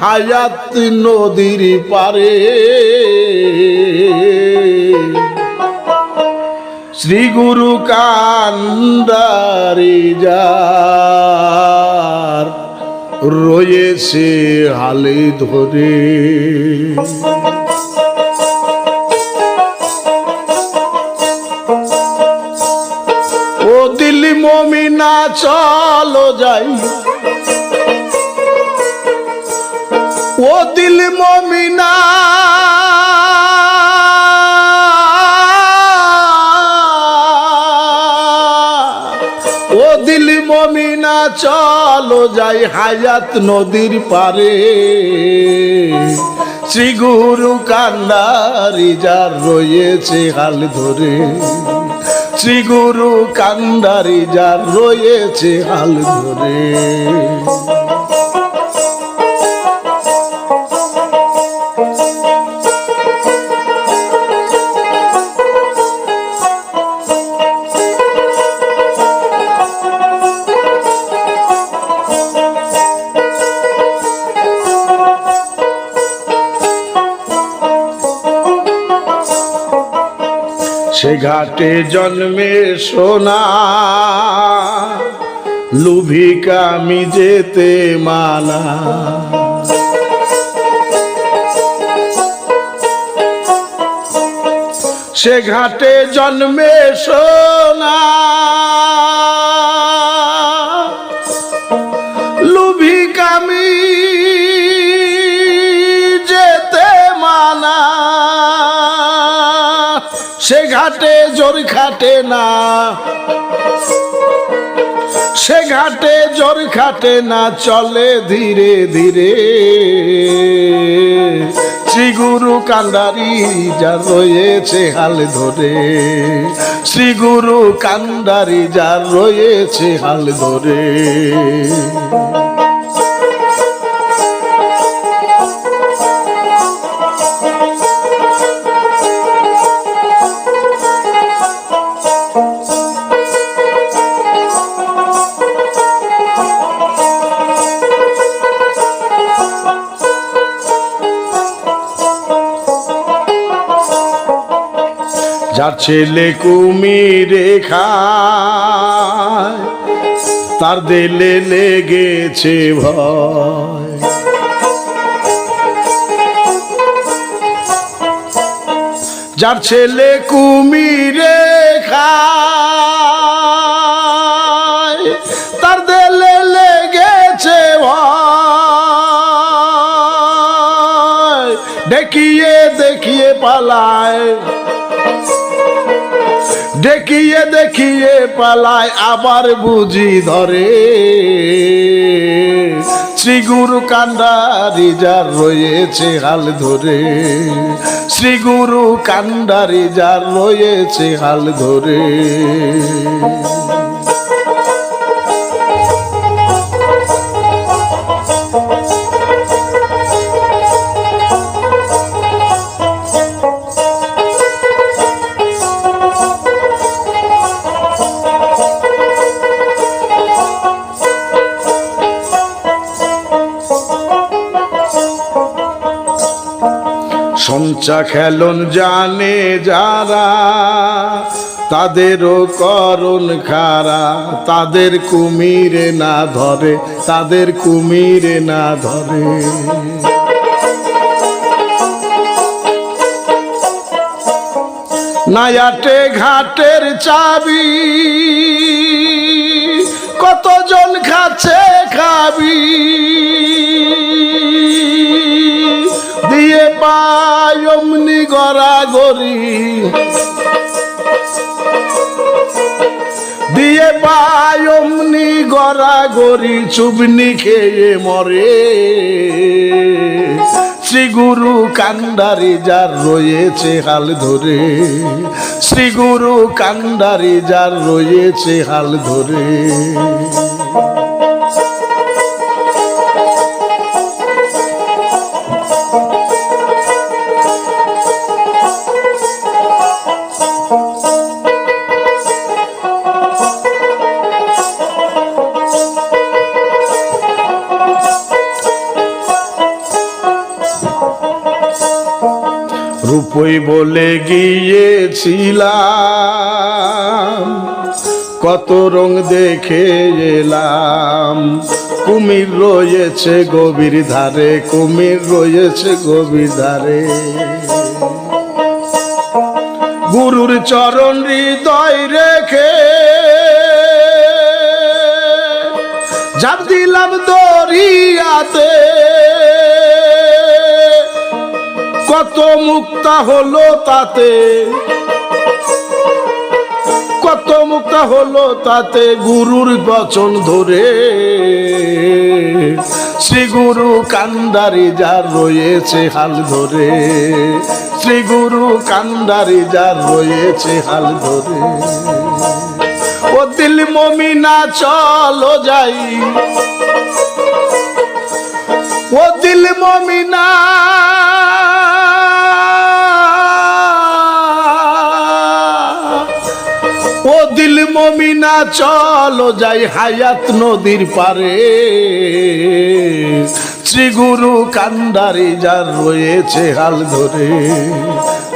হায়াত নদীর পারে। শ্রী গুরু কান্দারি যার রয়েছে হালে ধরে। ও দিল্লি মমিনা, চলো যাই। চলো যাই হায়াত নদীর পারে। শ্রী গুরু কান্দারি যার রয়েছে হাল ধরে। শ্রী গুরু কান্ডারি যার রয়েছে হাল ধরে। ঘাটে জন্মে সোনা লুভিকা যেতে মানা সে ঘাটে জন্মে সোনা ঘাটে, জোর খাটে না। সে ঘাটে, জোর খাটে না, চলে ধীরে ধীরে। শ্রী গুরু কান্ডারি যা রয়েছে হাল ধরে। শ্রী গুরু কান্ডারি যা রয়েছে হাল ধরে। ছেলে কুমিরে খায়, তার দিলে লেগেছে ভয়। যার ছেলে কুমিরে খায়, তার দিলে লেগেছে ভয়। দেখিয়ে দেখিয়ে পালায় দেখিয়ে দেখিয়ে পালায়, আবার বুঝি ধরে। শ্রী গুরু কান্ডারি যার রয়েছে হাল ধরে। শ্রী গুরু কান্ডারি যার রয়েছে হাল ধরে। সঞ্চা খেলন জানে যারা, তাদেরও করণ খারা, তাদের কুমিরে না ধরে, তাদের কুমিরে না ধরে। নায়াটে ঘাটের চাবি, কতজন খাচ্ছে খাবি? অমনি গড়া গড়ি। দিয়ে পায় অমনি গড়া গড়ি, চুবনি খেয়ে মরে। শ্রী গুরু কান্ডারি যার রয়েছে হাল ধরে শ্রী গুরু কান্ডারি যার রয়েছে হাল ধরে। রূপই বলে গিয়েছিলাম। কত রং দেখে এলাম। কুমির রয়েছে গভীর ধারে, কুমির রয়েছে গভীর ধারে। গুরুর চরণ হৃদয় রেখে কত মুক্তা হলো তাতে? কত মুক্তা হলো তাতে গুরুর বচন ধরে? শ্রী গুরু কান্দারি যার রয়েছে হাল ধরে। শ্রী গুরু কান্দারি যার রয়েছে হাল ধরে। ও দিল মমিনা, চলো যাই। ও দিল মমিনা মমিনা চলো যাই হায়াত নদীর পারে। শ্রীগুরু কান্ডারি যার রয়েছে হাল ধরে।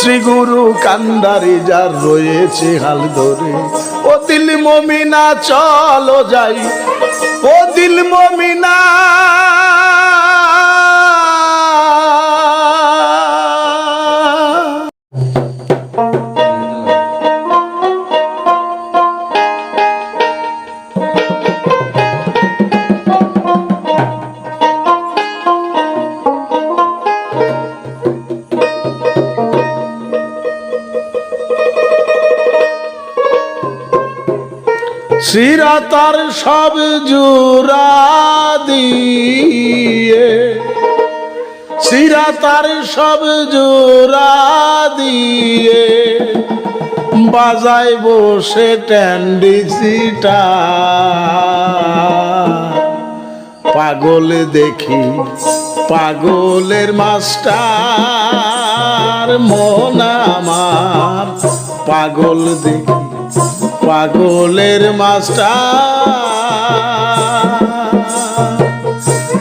শ্রীগুরু কান্ডারি যার রয়েছে হাল ধরে। ও দিল মমিনা, চলো যাই। ও দিল মমিনা শিরা তার সব জোড়া দিয়ে। শিরা তার সব জোড়া দিয়ে। বাজায় বসে ট্যান্ডিসিটা পাগল দেখি, পাগলের মাস্টার, মন আমার পাগল দেখি। পাগলের মাস্টার।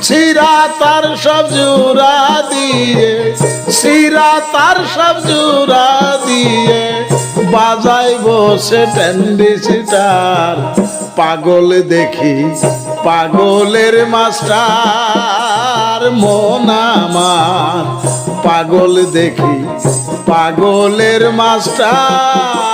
সিরা তার সব জোড়া দিয়ে সিরা তার সব জোড়া দিয়ে বাজাই বসে প্যান্ডিসিটার পাগল দেখি পাগলের মাস্টার, মন আমার। পাগল দেখি পাগলের মাস্টার।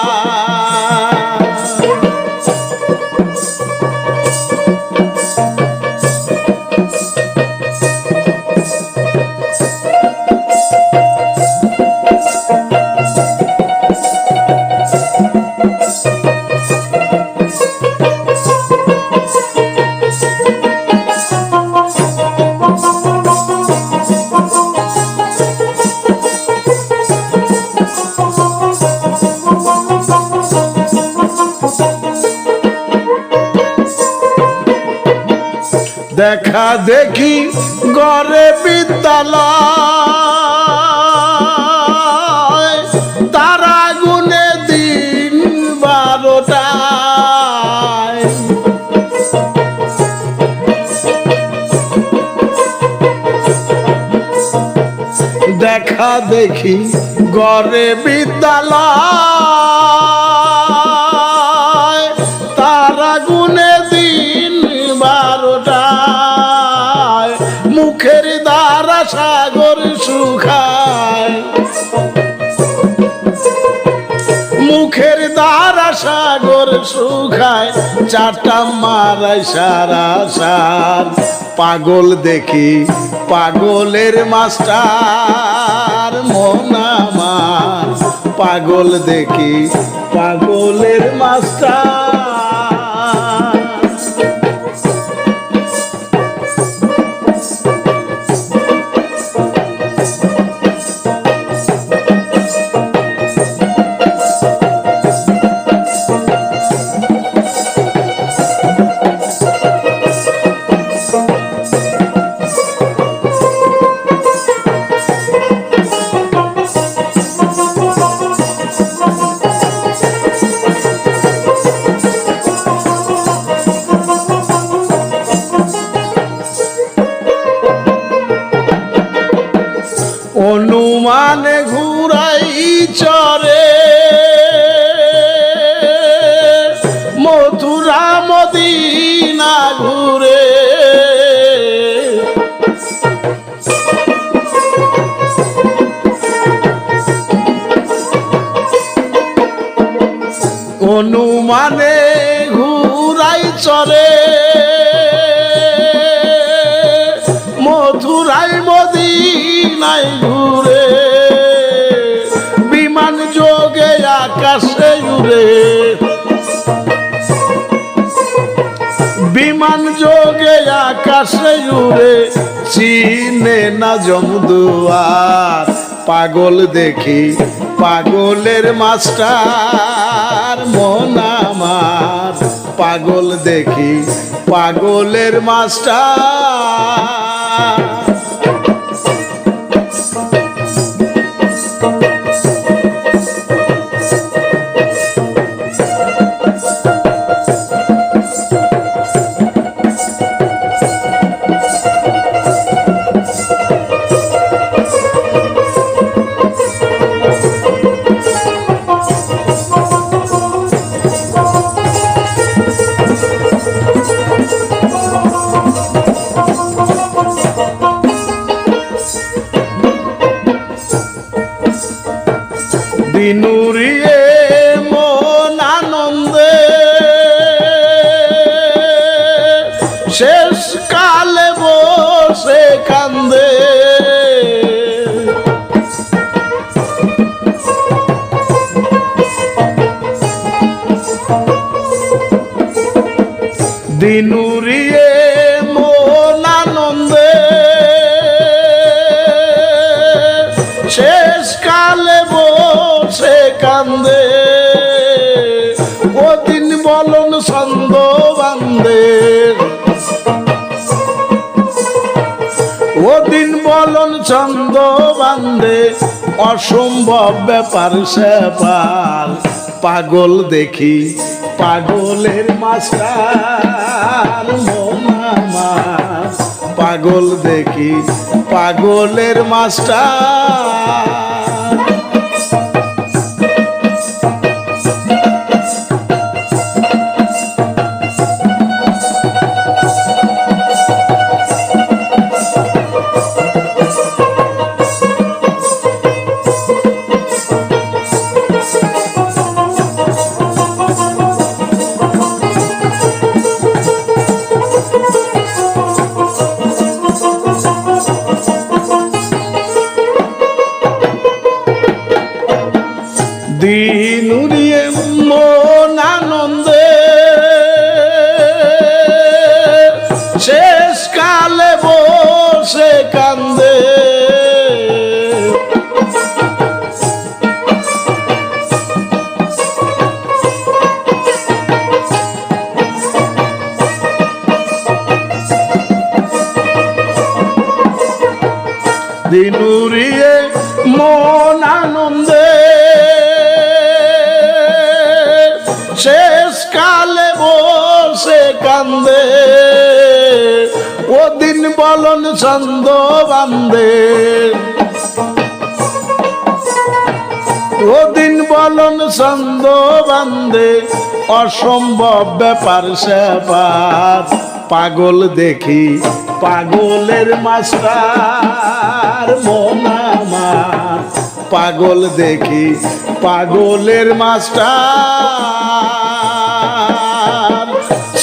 দেখা দেখি গড়ে বিদ্যালয়। তারা গুনে দিন বারোটায়। দেখা দেখি গড়ে বিদ্যালয়। দ্বারা সাগর শুকায়, চারটা মারায় সারা সার। পাগল দেখি পাগলের মাস্টার মনামার পাগল দেখি পাগলের মাস্টার। বিমান যোগে আকাশে উড়ে, চিনে না জমদুয়ার। পাগল দেখি, পাগলের মাস্টার, মন আমার। পাগল দেখি, পাগলের মাস্টার। দিনুরিয়ে আনন্দে। শেষ কালে বসে কান্দে। ওদিন বলন ছন্দ বান্দে। ওদিন বলন ছন্দ বান্দে। অসম্ভব ব্যাপার, সেপার। পাগল দেখি পাগলের মাস্টার মোমামা। পাগল দেখি পাগলের মাস্টার। ছন্দ বান্দে ওদিন বলন ছন্দ বান্দে অসম্ভব ব্যাপার সেপার পাগল দেখি, পাগলের মাস্টার মন আমার। পাগল দেখি, পাগলের মাস্টার।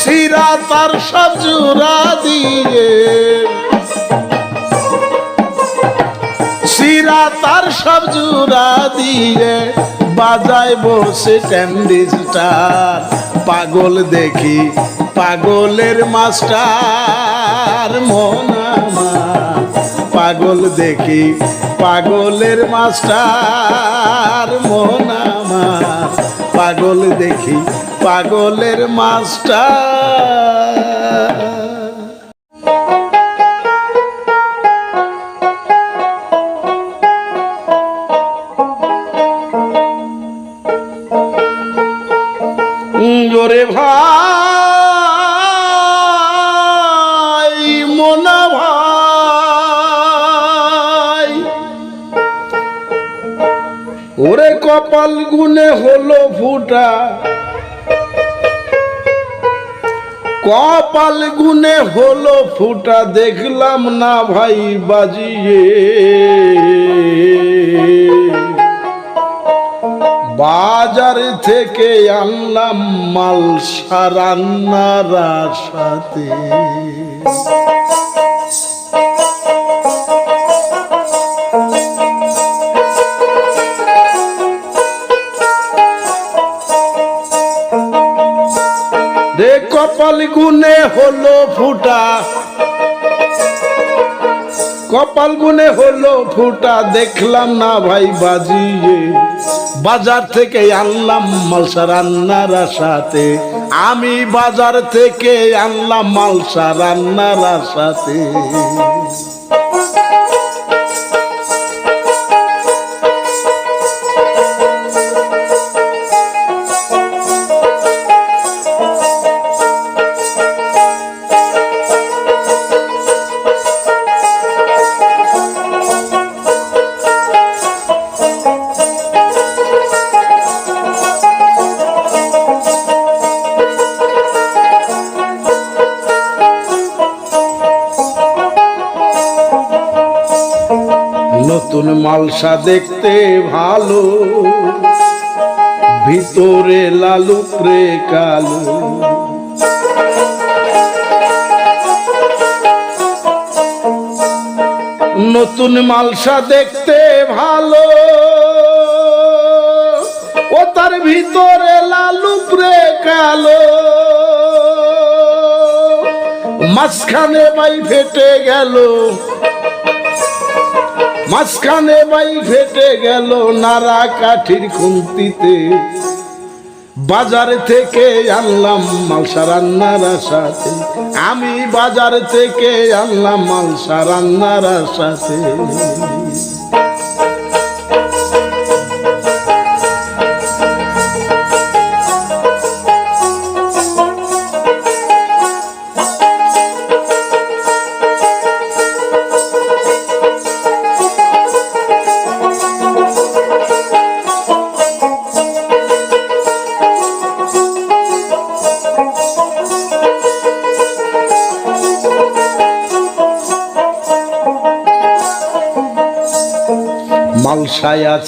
সিরা তার সব জুড়া দিয়ে সিরা তার সব জুড়া দিয়ে বাজায় বসে ক্যান্ডিস্টার পাগল দেখি, পাগলের মাস্টার মন আমার। পাগল দেখি, পাগলের মাস্টার মন আমার। পাগল দেখি, পাগলের মাস্টার জোরে ভাই, মোনা ভাই। ওরে কপাল গুনে হলো ফুটা কপাল গুনে হলো ফুটা দেখলাম না ভাই বাজিয়ে। বাজ থেকে আনলাম মাল সারান্নার সাথে রে কপাল গুনে হলো ফুটা। কপাল গুনে হলো ফুটা, দেখলাম না ভাই বাজিয়ে। বাজার থেকে আনলাম মালসা রান্নার সাথে আমি বাজার থেকে আনলাম মালসা রান্নার সাথে মালসা দেখতে ভালো, ভিতরে লালু প্রে কালো। নতুন মালসা দেখতে ভালো, ও তার ভিতরে লালু প্রে কালো। মাঝখানে বাই ফেটে গেল মাঝখানে বাই ফেটে গেল নারা কাঠির খুন্তিতে। বাজার থেকে আনলাম মালসা রান্নার সাথে আমি বাজার থেকে আনলাম মালসা রান্নার সাথে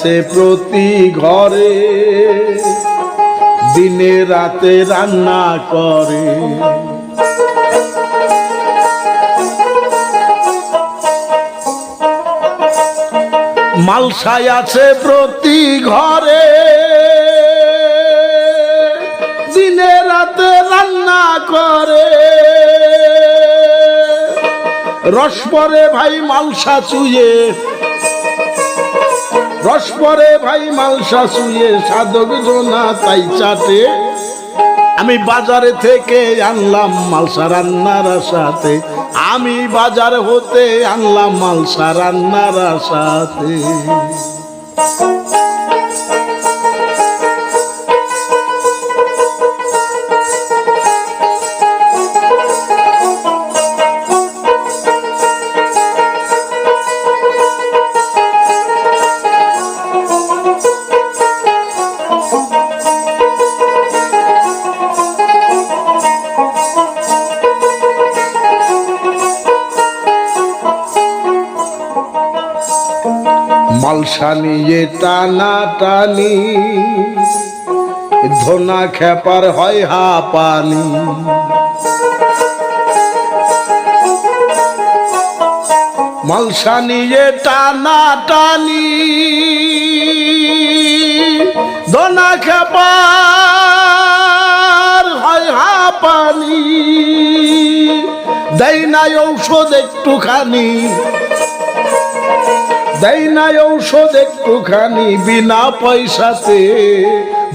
আছে প্রতি ঘরে, দিনে রাতে রান্না করে। মালসায় আছে প্রতি ঘরে, দিনে রাতে রান্না করে। রস পরে ভাই মালসা চুয়ে রস পরে ভাই মালসা শুয়ে সাধক জোনা তাই চাটে। আমি বাজারে থেকে আনলাম মালসা রান্নার সাথে আমি বাজার হতে আনলাম মালসা রান্নার সাথে নিয়ে টানা টানি ধনা খেপার হয় হা পানি। মালসা নিয়ে টানা টানি ধনা খেপার হয় হা পানি। দেয় নাই ঔষধ একটুখানি দেয় নাই ঔষধ একটুখানি বিনা পয়সাতে।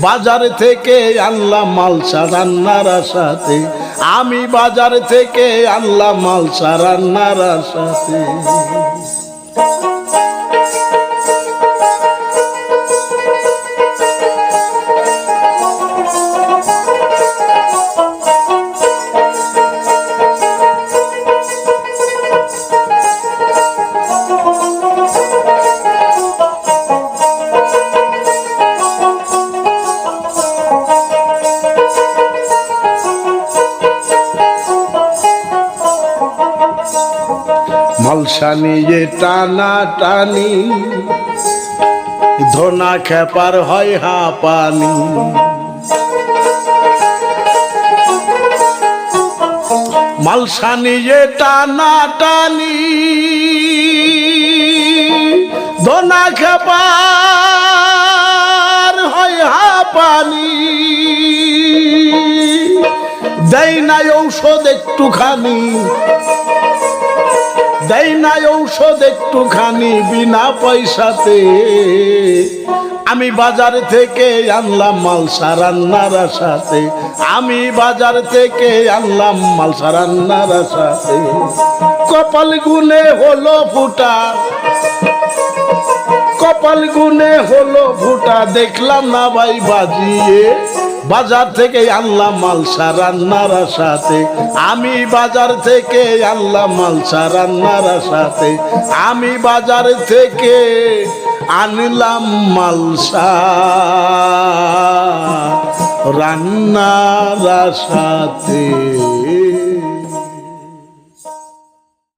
বাজার থেকে আনলাম মালসা রান্নার সাথে আমি বাজার থেকে আনলাম মালসা রান্নার সাথে মালসা নিয়ে টানা টানি। ধনা খেপার হয় হা পানি। মালসানি যে টানা টানি। ধনা খেপার হয় হা পানি। দেয় নাই ঔষধ একটুখানি। দেয় নাই ঔষধ একটুখানি বিনা পয়সাতে। আমি বাজার থেকে আনলাম মালসা রান্নার সাথে আমি বাজার থেকে আনলাম মালসা রান্নার সাথে কপাল গুনে হলো ফুটা। কপাল গুনে হলো ফুটা। দেখলাম না ভাই বাজিয়ে। বাজার থেকে আল্লাহ মালসা রান্নার সাথে। আমি বাজার থেকে আল্লাহ মালসা রান্নার সাথে। আমি বাজার থেকে আনলাম মালসা রান্নার সাথে।